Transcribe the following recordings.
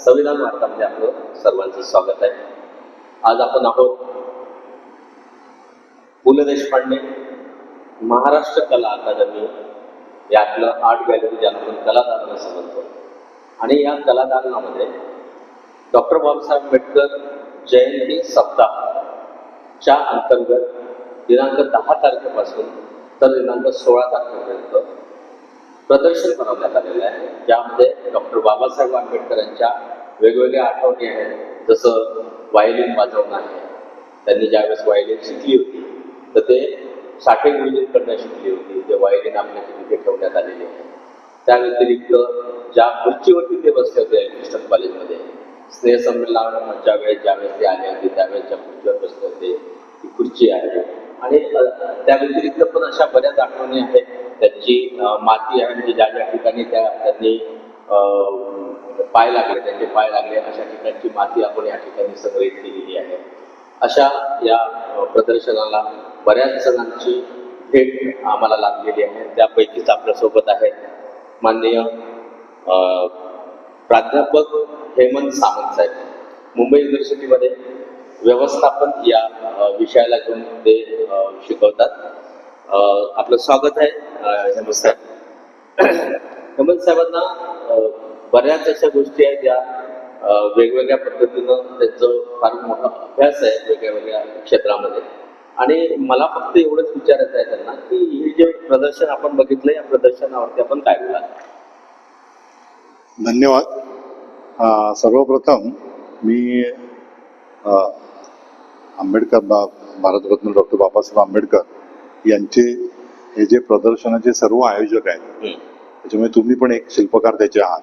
संविधान वार्तामध्ये आपलं सर्वांचं स्वागत आहे. आज आपण आहोत पु ल देशपांडे महाराष्ट्र कला अकादमी यातलं आर्ट गॅलरी ज्याला आपण कलादालन असं म्हणतो आणि या कलादालनामध्ये डॉक्टर बाबासाहेब आंबेडकर जयंती सप्ताहच्या अंतर्गत दिनांक दहा तारखेपासून तर दिनांक सोळा तारखेपर्यंत प्रदर्शन बनवण्यात आलेलं आहे. ज्यामध्ये डॉक्टर बाबासाहेब आंबेडकरांच्या वेगवेगळ्या आठवणी आहेत. जसं व्हायलिन वाजवणं आहे. त्यांनी ज्यावेळेस व्हायलिन शिकली होती तर ते साठे गुरुजींकडनं शिकली होती. ते व्हायलिन आपल्या तिथे ठेवण्यात आलेली आहे त्या व्यतिरिक्त ज्या खुर्चीवरती ते बसले होते एल्फिस्टन कॉलेजमध्ये स्नेहसंमेलनाच्या ज्यावेळेस ज्यावेळेस ते आले होते त्यावेळेस ज्या खुर्चीवर बसले होते ती खुर्ची आहे. आणि त्या व्यतिरिक्त पण अशा बऱ्याच आठवणी आहेत. त्यांची माती आहे म्हणजे ज्या ज्या ठिकाणी त्या त्यांनी पाय लागले त्यांचे पाय लागले अशा ठिकाणची माती आपण या ठिकाणी संग्रहित केलेली आहे. अशा या प्रदर्शनाला बऱ्याच जणांची भेट आम्हाला लाभलेली आहे. त्यापैकीच आपल्यासोबत आहे माननीय प्राध्यापक हेमंत सामंत साहेब. मुंबई युनिव्हर्सिटीमध्ये व्यवस्थापन या विषयाला घेऊन ते शिकवतात. आपलं स्वागत आहे हेमंत साहेब हेमंत साहेबांना बऱ्याच अशा गोष्टी आहेत ज्या वेगवेगळ्या पद्धतीनं त्यांचं फार मोठा अभ्यास आहे वेगळ्या वेगळ्या क्षेत्रामध्ये. आणि मला फक्त एवढंच विचारायचं आहे त्यांना की हे जे प्रदर्शन आपण बघितलं या प्रदर्शनावरती आपण काय बोला धन्यवाद. सर्वप्रथम मी आंबेडकर भारतरत्न डॉक्टर बाबासाहेब आंबेडकर यांचे हे जे प्रदर्शनाचे सर्व आयोजक आहेत त्याच्यामुळे तुम्ही पण एक शिल्पकार त्याचे आहात.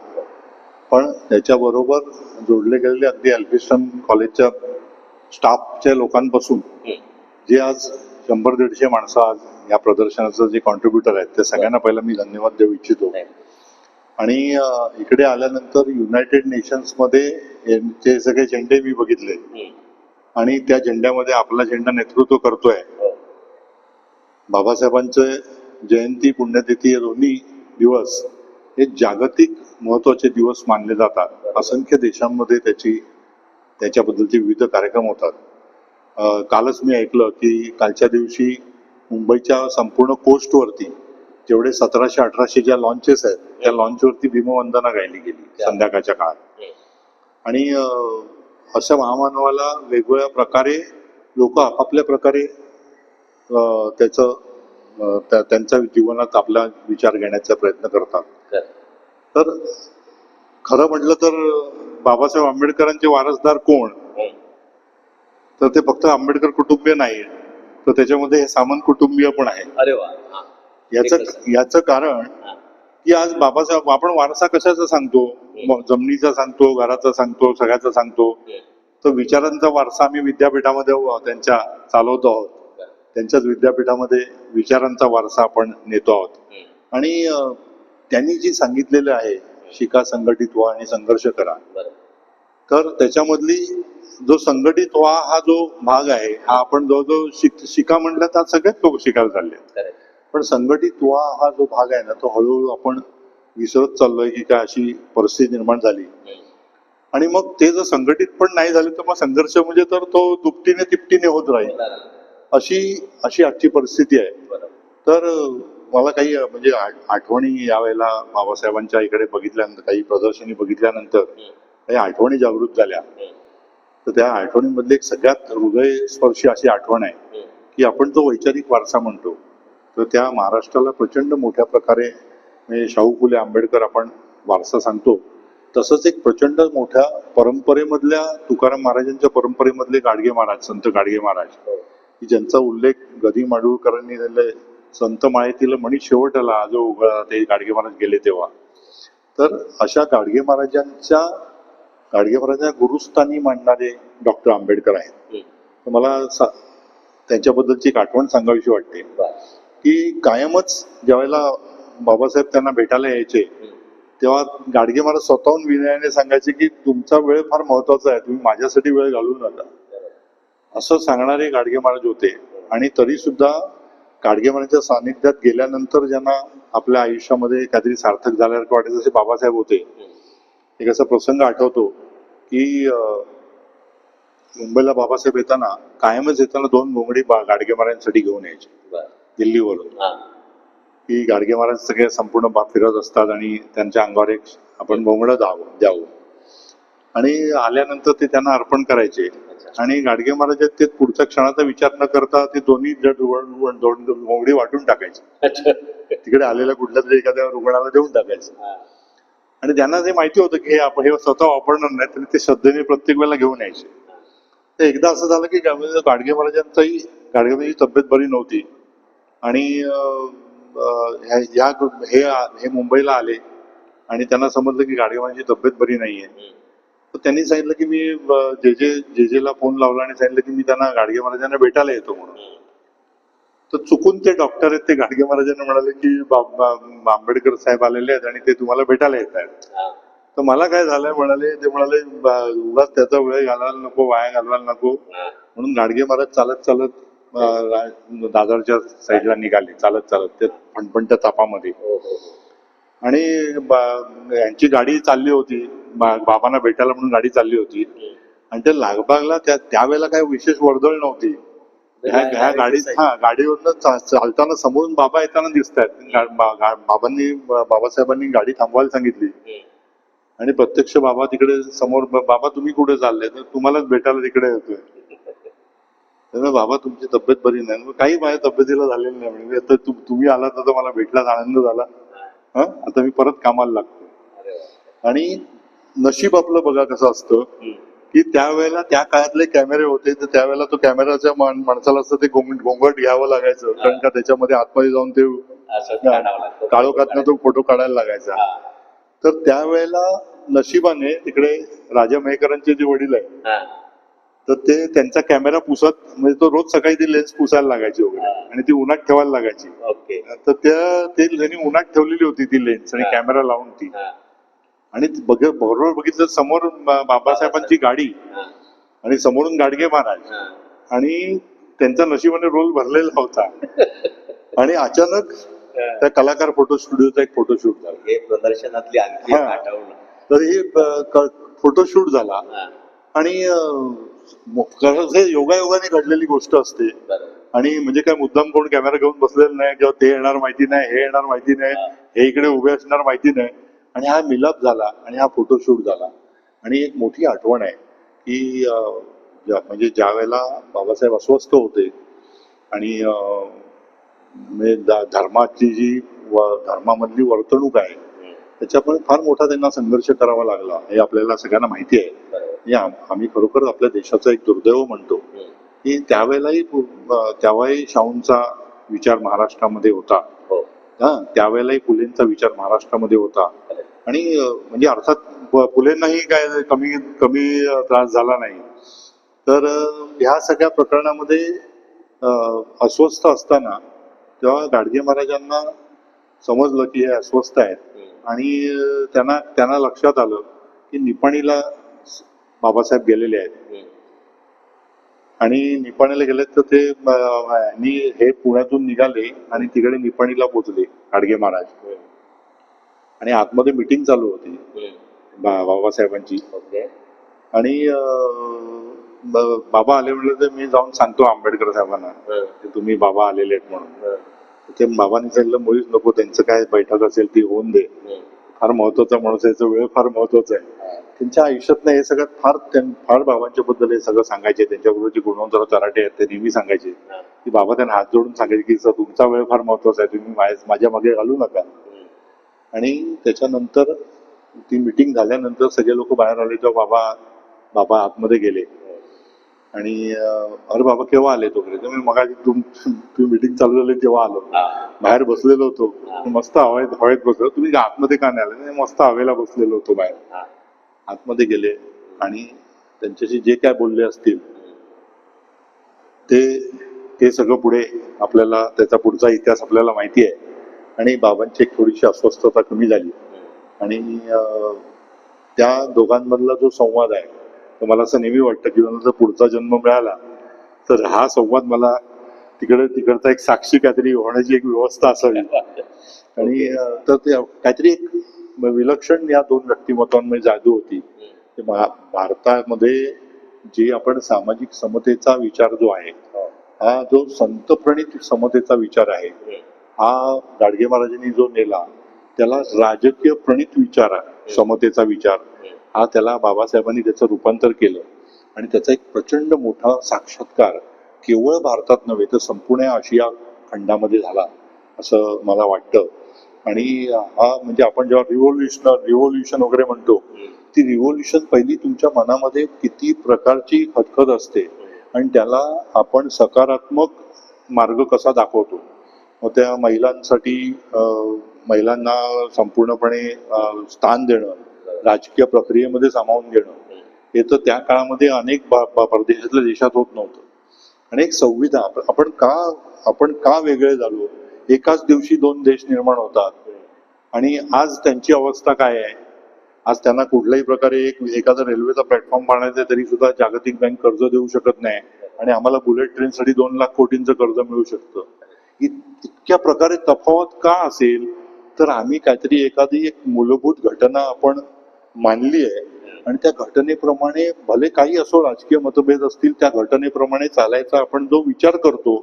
पण त्याच्याबरोबर जोडले गेलेले अगदी अल्फिस्टन कॉलेजच्या स्टाफच्या लोकांपासून जे आज शंभर दीडशे माणसं आज या प्रदर्शनाचं जे कॉन्ट्रीब्युटर आहेत त्या सगळ्यांना पहिला मी धन्यवाद देऊ इच्छितो. आणि इकडे आल्यानंतर युनायटेड नेशन्समध्ये यांचे सगळे झेंडे मी बघितले. आणि त्या झेंड्यामध्ये आपला झेंडा नेतृत्व करतोय. बाबासाहेबांचे जयंती पुण्यतिथी हे दोन्ही दिवस हे जागतिक महत्त्वाचे दिवस मानले जातात. असंख्य देशांमध्ये त्याची त्याच्याबद्दलचे विविध कार्यक्रम होतात. कालच मी ऐकलं की कालच्या दिवशी मुंबईच्या संपूर्ण कोस्टवरती जेवढे सतराशे अठराशे ज्या लॉन्चेस आहेत त्या लॉन्चवरती भीमवंदना गायली गेली संध्याकाळच्या काळात. आणि अशा महामानवाला वेगवेगळ्या प्रकारे लोक आपापल्या प्रकारे त्याचं त्यांच्या जीवनात आपला विचार घेण्याचा प्रयत्न करतात. तर खरं म्हटलं तर बाबासाहेब आंबेडकरांचे वारसदार कोण? तर ते फक्त आंबेडकर कुटुंबीय नाही तर त्याच्यामध्ये हे सामंत कुटुंबीय पण आहे. अरे वा. हा. याचं? याचं कारण हा. की आज बाबासाहेब आपण वारसा कशाचा सांगतो? जमिनीचा सांगतो घराचा सांगतो सगळ्याचा सांगतो. तर विचारांचा वारसा आम्ही विद्यापीठामध्ये त्यांच्या चालवतो आहोत. त्यांच्याच विद्यापीठामध्ये विचारांचा वारसा आपण नेतो आहोत. आणि त्यांनी जी सांगितलेलं आहे शिका संघटित व्हा आणि संघर्ष करा. तर त्याच्यामधली जो संघटित व्हा हा जो भाग आहे हा आपण जवळजवळ शिक शिका म्हटलं तर सगळेच लोक शिकायला चालले. पण संघटित व्हा हा जो भाग आहे ना तो हळूहळू आपण विसरत चाललोय की काय अशी परिस्थिती निर्माण झाली. आणि मग ते जर संघटित पण नाही झाले तर मग संघर्ष म्हणजे तर तो दुपटीने तिपटीने होत राहील. अशी अशी आजची परिस्थिती आहे. तर मला काही म्हणजे आठवणी यावेळेला बाबासाहेबांच्या इकडे बघितल्यानंतर काही प्रदर्शनी बघितल्यानंतर काही आठवणी जागृत झाल्या. तर त्या आठवणीमधली एक सगळ्यात हृदयस्पर्शी अशी आठवण आहे की आपण जो वैचारिक वारसा म्हणतो तर त्या महाराष्ट्राला प्रचंड मोठ्या प्रकारे म्हणजे शाहू फुले आंबेडकर आपण वारसा सांगतो. तसंच एक प्रचंड मोठ्या परंपरेमधल्या तुकाराम महाराजांच्या परंपरेमधले गाडगे महाराज संत गाडगे महाराज. की ज्यांचा उल्लेख गदी माडगुळकरांनी दिले संत माळेतील म्हणी शेवट आला जो उघडा ते गाडगे महाराज गेले तेव्हा. तर अशा गाडगे महाराजांच्या गाडगे महाराजांच्या गुरुस्थानी मांडणारे डॉक्टर आंबेडकर आहेत. तर मला त्यांच्याबद्दलची एक आठवण सांगावीशी वाटते. की कायमच ज्यावेळेला बाबासाहेब त्यांना भेटायला यायचे तेव्हा गाडगे महाराज स्वतःहून विनयाने सांगायचे की तुमचा वेळ फार महत्त्वाचा आहे तुम्ही माझ्यासाठी वेळ घालून नका. असं सांगणारे गाडगे महाराज होते. आणि तरी सुद्धा गाडगे महाराजांच्या सानिध्यात गेल्यानंतर ज्यांना आपल्या आयुष्यामध्ये काहीतरी सार्थक झाल्यासारखं वाटायचं असे बाबासाहेब होते. एक असा प्रसंग आठवतो की मुंबईला बाबासाहेब येताना कायमच येताना दोन घोंगडी बा- गाडगे महाराजांसाठी घेऊन यायचे. दिल्लीवरून. की गाडगे महाराज सगळे संपूर्ण बा फिरत असतात आणि त्यांच्या अंगावर एक आपण घोंगडं द्यावं द्यावं. आणि आल्यानंतर ते त्यांना अर्पण करायचे. आणि गाडगे महाराज ते पुढच्या क्षणाचा विचार न करता ते दोन्ही घोंगडी वाटून टाकायचे. तिकडे आलेल्या कुठल्या तरी एखाद्या रुग्णाला देऊन टाकायचं. हा. आणि त्यांना जे माहिती होतं की हे आपण हे स्वतः वापरणार नाही तरी ते श्रद्धेने प्रत्येक वेळेला घेऊन यायचे. तर एकदा असं झालं की गाडगे महाराजांचाही गाडगे महाराजांची तब्येत बरी नव्हती. आणि या हे हे मुंबईला आले आणि त्यांना समजलं की गाडगे महाराजांची तब्येत बरी नाहीये हम्म. तर त्यांनी सांगितलं की मी जे जे जे जेला फोन लावला आणि सांगितलं की मी त्यांना गाडगे महाराजांना भेटायला येतो म्हणून. तर चुकून ते डॉक्टर आहेत ते गाडगे महाराजांना म्हणाले की आंबेडकर साहेब आलेले आहेत आणि ते तुम्हाला भेटायला येत आहेत. तर मला काय झालंय म्हणाले ते म्हणाले "बा- उगाच त्याचा वेळ घालवायला नको वाया घालवायला नको. म्हणून गाडगे महाराज चालत चालत दादरच्या साईडला निघाले चालत चालत ते फणफणत्या तापामध्ये. हो हो हो. आणि यांची गाडी चालली होती बाबांना भेटायला म्हणून गाडी चालली होती. आणि ते लालबागला त्या त्यावेळेला काही विशेष वर्दळ नव्हती. ह्या गाडीत हा गाडीवरनं चालताना समोरून बाबा येताना दिसत आहेत बाबांनी बाबासाहेबांनी गाडी थांबवायला सांगितली. आणि प्रत्यक्ष बाबा तिकडे समोर "ब- बाबा तुम्ही कुठे चालले? तर तुम्हालाच भेटायला तिकडे येतोय. त्यामुळे बाबा तुमची तब्येत बरी नाही मग काही माझ्या तब्येतीला झालेलं नाही म्हणजे आता तुम्ही आला तर मला भेटलाच आनंद झाला हा. आता मी परत कामाला लागतो. आणि नशीब आपलं बघा कसं असतं. की त्यावेळेला त्या काळातले कॅमेरे होते तर त्यावेळेला तो कॅमेराच्या माणसाला असतं ते घोंगट घ्यावं लागायचं कारण का त्याच्यामध्ये आतमध्ये जाऊन ते. काळोखातनं तो फोटो काढायला लागायचा. तर त्यावेळेला नशिबाने तिकडे राजा मयेकरांचे जे वडील आहे हा. तर ते त्यांचा कॅमेरा पुसत म्हणजे तो रोज सकाळी ती लेन्स पुसायला लागायची वगैरे. आणि ती उन्हात ठेवायला लागायची ओके तर त्या ते त्यांनी उन्हात ठेवलेली होती ती लेन्स आणि. कॅमेरा लावून ती. आणि बरोबर बघितलं समोर बाबासाहेबांची गाडी. आणि समोरून गाडगे महाराज. आणि त्यांचा नशिबाने रोल भरलेला होता आणि अचानक. त्या कलाकार फोटो स्टुडिओचा एक फोटोशूट झाला प्रदर्शनातली तर हे फोटोशूट झाला. आणि योगायोगाने घडलेली गोष्ट असते. आणि म्हणजे काय मुद्दाम कोण कॅमेरा घेऊन बसलेला नाही किंवा ते येणार माहिती नाही हे येणार माहिती नाही हा. इकडे उभे असणार माहिती नाही आणि हा मिलाप झाला आणि हा फोटोशूट झाला आणि एक मोठी आठवण आहे की म्हणजे ज्या वेळेला बाबासाहेब अस्वस्थ होते आणि म्हणजे धर्माची जी धर्मामधली वर्तणूक आहे. त्याच्यामुळे फार मोठा त्यांना संघर्ष करावा लागला हे आपल्याला सगळ्यांना माहिती आहे बरोबर. म्हणजे आम- आम्ही खरोखर आपल्या देशाचं एक दुर्दैव म्हणतो. की त्यावेळेलाही तेव्हाही शाहूंचा विचार महाराष्ट्रामध्ये होता हो हा त्यावेळेलाही फुलेंचा विचार महाराष्ट्रामध्ये होता. आणि म्हणजे अर्थात फुलेंनाही काय कमी कमी त्रास झाला नाही तर ह्या सगळ्या प्रकरणामध्ये अस्वस्थ असताना तेव्हा गाडगे महाराजांना समजलं की हे अस्वस्थ आहेत. आणि त्यांना त्यांना लक्षात आलं की निपाणीला बाबासाहेब गेलेले आहेत. आणि निपाणीला गेले तर ते हे पुण्यातून निघाले आणि तिकडे निपाणीला पोहोचले गाडगे महाराज. आणि आतमध्ये मिटिंग चालू होती बाबासाहेबांची आणि बाबा आले म्हणले तर मी जाऊन सांगतो आंबेडकर साहेबांना. की तुम्ही बाबा आलेले आहेत म्हणून. ते बाबांनी सांगितलं मुळीच नको त्यांचं काय बैठक असेल ती होऊन दे. फार महत्त्वाचा माणूस आहे वेळ फार महत्त्वाचा आहे. त्यांच्या आयुष्यात हे सगळं फार फार बाबांच्या बद्दल हे सगळं सांगायचे त्यांच्याबरोबर जे गुणवंतर तराटे आहेत ते नेहमी सांगायचे. की बाबा त्यांना हात जोडून सांगायचे की "सर, तुमचा वेळ फार महत्त्वाचा आहे तुम्ही माझ्या माझ्या मागे घालू नका. आणि त्याच्यानंतर ती मिटिंग झाल्यानंतर सगळे लोक बाहेर आले तेव्हा बाबा बाबा आतमध्ये गेले. आणि अरे बाबा केव्हा आले तो तर मी मग तुम्ही मिटिंग चालू झाली तेव्हा आलो. बाहेर बसलेलो होतो. मस्त हवेत हवेत बसलो तुम्ही आतमध्ये का नाही आले "नाही, मस्त हवेला बसलेलो होतो बाहेर. आतमध्ये गेले आणि त्यांच्याशी जे काय बोलले असतील. ते ते सगळं पुढे आपल्याला त्याचा पुढचा इतिहास आपल्याला माहिती आहे आणि बाबांची एक थोडीशी अस्वस्थता कमी झाली. आणि त्या दोघांमधला जो संवाद आहे तो मला असं नेहमी वाटतं की जर पुढचा जन्म मिळाला तर हा संवाद मला तिकडे तिकडचा एक साक्षी काहीतरी होण्याची एक व्यवस्था असावी आणि तर ते काहीतरी एक विलक्षण या दोन व्यक्तिमत्वांमध्ये जादू होती. ते भारतामध्ये जे आपण सामाजिक समतेचा विचार जो आहे हा. जो संतप्रणित समतेचा विचार आहे हा गाडगे महाराजांनी जो नेला त्याला राजकीय प्रणित विचार समतेचा विचार. हा त्याला बाबासाहेबांनी त्याचं रूपांतर केलं. आणि त्याचा एक प्रचंड मोठा साक्षात्कार केवळ भारतात नव्हे तर संपूर्ण आशिया खंडामध्ये झाला असं मला वाटतं. आणि हा म्हणजे आपण जेव्हा रिव्होल्युशन रिव्होल्युशन वगैरे म्हणतो ती रिव्होल्युशन पहिली तुमच्या मनामध्ये किती प्रकारची खदखद असते. आणि त्याला आपण सकारात्मक मार्ग कसा दाखवतो? मग त्या महिलांसाठी महिलांना संपूर्णपणे स्थान देणं राजकीय प्रक्रियेमध्ये सामावून घेणं. हे तर त्या काळामध्ये अनेक परदेशातल्या देशात होत नव्हतं. आणि एक संविधान आपण- का आपण का वेगळे झालो? एकाच दिवशी दोन देश निर्माण होतात. आणि आज त्यांची अवस्था काय आहे? आज त्यांना कुठल्याही प्रकारे एक एखादा रेल्वेचा प्लॅटफॉर्म बांधायचा तरी सुद्धा जागतिक बँक कर्ज देऊ शकत नाही. आणि आम्हाला बुलेट ट्रेनसाठी दोन लाख कोटींचं कर्ज मिळू शकतं. इत- इतक्या प्रकारे तफावत का असेल? तर आम्ही काहीतरी एखादी एक मूलभूत घटना आपण मानली आहे. आणि त्या घटनेप्रमाणे भले काही असो राजकीय मतभेद असतील त्या घटनेप्रमाणे चालायचा आपण जो विचार करतो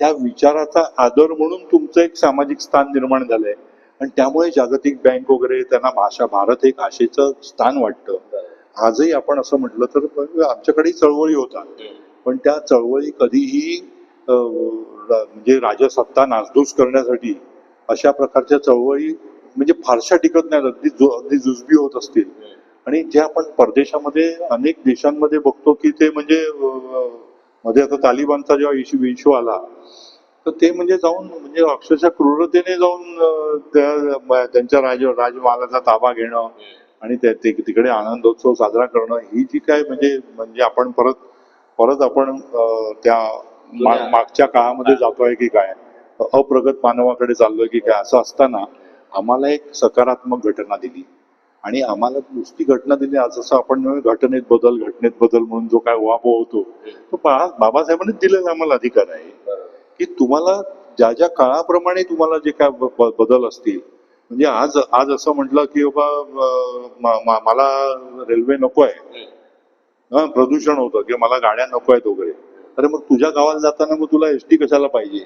त्या विचाराचा आदर म्हणून तुमचं एक सामाजिक स्थान निर्माण झालंय. आणि त्यामुळे जागतिक बँक वगैरे त्यांना भाषा भारत हे भाषेचं स्थान वाटतं. आजही आपण असं म्हटलं तर आमच्याकडेही चळवळी होतात. पण त्या चळवळी कधीही म्हणजे राजसत्ता नासधूस करण्यासाठी अशा प्रकारच्या चळवळी म्हणजे फारशा टिकत नाहीत अगदी जु- अगदी जुजबी होत असतील. आणि जे आपण परदेशामध्ये अनेक देशांमध्ये बघतो की ते म्हणजे मध्ये आता तालिबानचा जेव्हा इशू इशू आला तर ते म्हणजे जाऊन म्हणजे अक्षरशः क्रूरतेने जाऊन त्यांच्या राज राजमहालाचा ताबा घेणं आणि ते तिकडे आनंदोत्सव साजरा करणं ही जी काय म्हणजे म्हणजे आपण परत परत आपण त्या मागच्या काळामध्ये जातोय की काय? अप्रगत मानवाकडे चाललोय की काय? असं असताना आम्हाला एक सकारात्मक घटना दिली. आणि आम्हाला नुसती घटना दिली आज जसं आपण घटनेत बदल घटनेत बदल म्हणून जो काय उहापोह होतो तो बा- बाबासाहेबांनीच दिलेला आम्हाला अधिकार आहे. की तुम्हाला ज्या ज्या काळाप्रमाणे तुम्हाला जे काय बदल असतील म्हणजे आज आज असं म्हटलं की बाबा मला रेल्वे नको आहे प्रदूषण होतं किंवा मला गाड्या नको आहेत वगैरे. अरे मग तुझ्या गावाला जाताना मग तुला एस टी कशाला पाहिजे?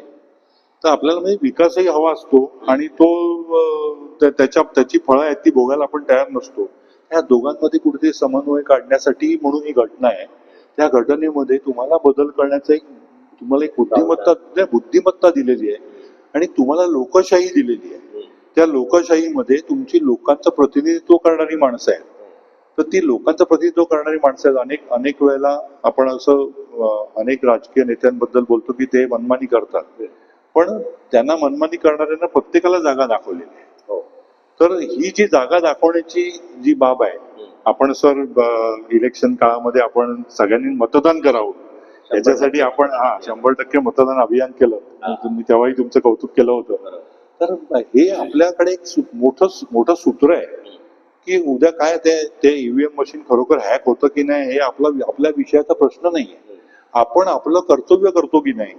तर आपल्याला म्हणजे विकासही हवा असतो आणि तो त्याच्या त्याची फळं आहेत ती भोगायला आपण तयार नसतो. त्या दोघांमध्ये कुठेतरी समन्वय काढण्यासाठी म्हणून ही घटना आहे. त्या घटनेमध्ये तुम्हाला बदल करण्याचा एक तुम्हाला एक बुद्धिमत्ता बुद्धिमत्ता दिलेली आहे. आणि तुम्हाला लोकशाही दिलेली आहे. त्या लोकशाहीमध्ये तुमची लोकांचं प्रतिनिधित्व करणारी माणसं आहेत. तर ती लोकांचं प्रतिनिधित्व करणारी माणसं आहेत. अनेक अनेक वेळेला आपण असं अनेक राजकीय नेत्यांबद्दल बोलतो की ते मनमानी करतात. पण त्यांना मनमानी करणाऱ्यांना प्रत्येकाला जागा दाखवलेली आहे. हो. तर ही जी जागा दाखवण्याची जी बाब आहे आपण सर इलेक्शन काळामध्ये आपण सगळ्यांनी मतदान करावं. याच्यासाठी आपण हा शंभर टक्के मतदान अभियान केलं. तुम्ही तेव्हाही तुमचं कौतुक केलं होतं. तर हे आपल्याकडे एक मोठं मोठं सूत्र आहे की उद्या काय ते ते ईव्हीएम मशीन खरोखर हॅक होतं की नाही हे आपला आपल्या विषयाचा प्रश्न नाही आहे आपण आपलं कर्तव्य करतो की नाही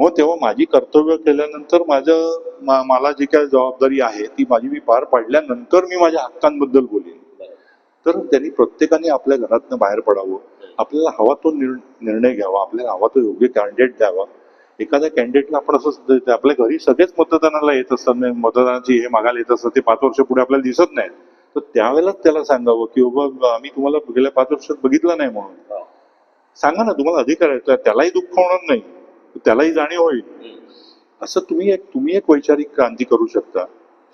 मग तेव्हा माझी कर्तव्य केल्यानंतर माझं मा- मला जी काय जबाबदारी आहे ती माझी मी पार पाडल्यानंतर मी माझ्या हक्कांबद्दल बोलेन. तर त्यांनी प्रत्येकाने आपल्या घरातनं बाहेर पडावं. आपल्याला हवा तो निर- निर्णय घ्यावा आपल्याला हवा तो योग्य कॅन्डिडेट द्यावा. एखाद्या कॅन्डिडेटला आपण असं आपल्या घरी सगळेच मतदानाला येत असतात नाही, मतदानाची हे मागायला येत असतात ते पाच वर्ष पुढे आपल्याला दिसत नाहीत. तर त्यावेळेलाच त्याला सांगावं की बाबा आम्ही तुम्हाला गेल्या पाच वर्षात बघितलं नाही म्हणून. सांगा ना तुम्हाला अधिकार आहे त्या- त्यालाही दुःख होणार नाही. त्यालाही जाणीव होईल. असं तुम्ही एक तुम्ही एक वैचारिक क्रांती करू शकता.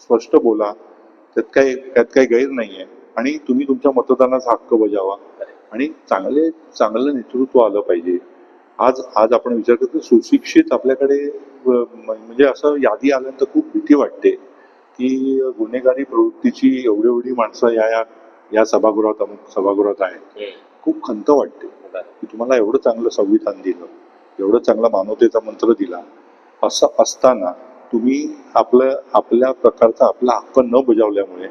स्पष्ट बोला. त्यात काही त्यात काही गैर नाहीये. आणि तुम्ही तुमच्या मतदानाचा हक्क बजावा. आणि चांगले चांगलं नेतृत्व आलं पाहिजे. आज आज आपण विचार करतो सुशिक्षित आपल्याकडे म्हणजे असं यादी आल्यानंतर खूप भीती वाटते की गुन्हेगारी प्रवृत्तीची एवढी एवढी माणसं या या या सभागृहात अमुक सभागृहात आहेत. खूप खंत वाटते. की तुम्हाला एवढं चांगलं संविधान दिलं. एवढं चांगला मानवतेचा मंत्र दिला असं असताना तुम्ही आपलं आपल्या प्रकारचा आपला हक्क न बजावल्यामुळे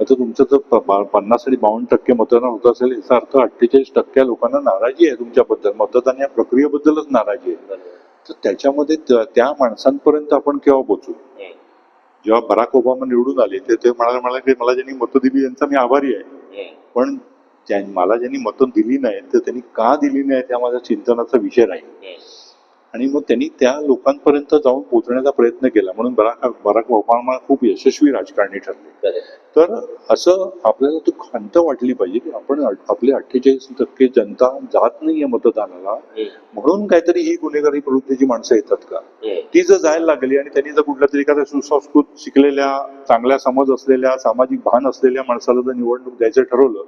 आता तुमचं जर पन्नास आणि बावन्न टक्के मतदान होत असेल याचा अर्थ अठ्ठेचाळीस टक्के लोकांना नाराजी आहे तुमच्याबद्दल. मतदान या प्रक्रियेबद्दलच नाराजी आहे. तर त्याच्यामध्ये त्या त्या माणसांपर्यंत आपण केव्हा पोचू जेव्हा बराक ओबामा निवडून आले ते मला की मला ज्यांनी मतं दिली यांचा मी आभारी आहे. पण त्या मला ज्यांनी मतं दिली नाहीत तर त्यांनी का दिली नाहीत हा माझ्या चिंतनाचा विषय राहील आणि मग त्यांनी त्या लोकांपर्यंत जाऊन पोहोचण्याचा प्रयत्न केला म्हणून बराक बराक ओबामा खूप यशस्वी राजकारणी ठरले. तर असं आपल्याला ती खंत वाटली पाहिजे की आपण आपले अठ्ठेचाळीस टक्के जनता जात नाहीये मतदानाला. म्हणून काहीतरी ही गुन्हेगारी प्रवृत्तीची माणसं येतात का. ती जर जायला लागली आणि त्यांनी जर कुठल्या तरी एखाद्या सुसंस्कृत शिकलेल्या चांगल्या समज असलेल्या सामाजिक भान असलेल्या माणसाला जर निवडणूक द्यायचं ठरवलं.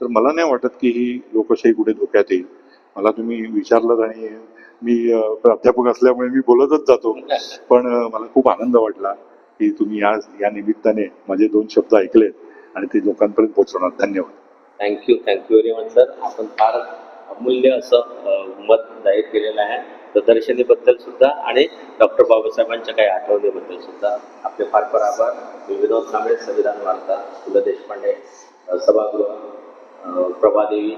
तर मला नाही वाटत की ही लोकशाही कुठे धोक्यात येईल मला तुम्ही विचारलं आणि मी प्राध्यापक असल्यामुळे मी बोलतच जातो. पण मला खूप आनंद वाटला की तुम्ही या या निमित्ताने माझे दोन शब्द ऐकलेत आणि ते लोकांपर्यंत पोहोचवणार. धन्यवाद. Thank you thank you very much sir आपण फार अमूल्य असं मत जाहीर केलेलं आहे. प्रदर्शनीबद्दल सुद्धा आणि डॉक्टर बाबासाहेबांच्या काही आठवणीबद्दल सुद्धा आपले फार फार आभार. मी विनोद कांबळे संविधान वार्ता पु ल देशपांडे सभागृह प्रभादेवी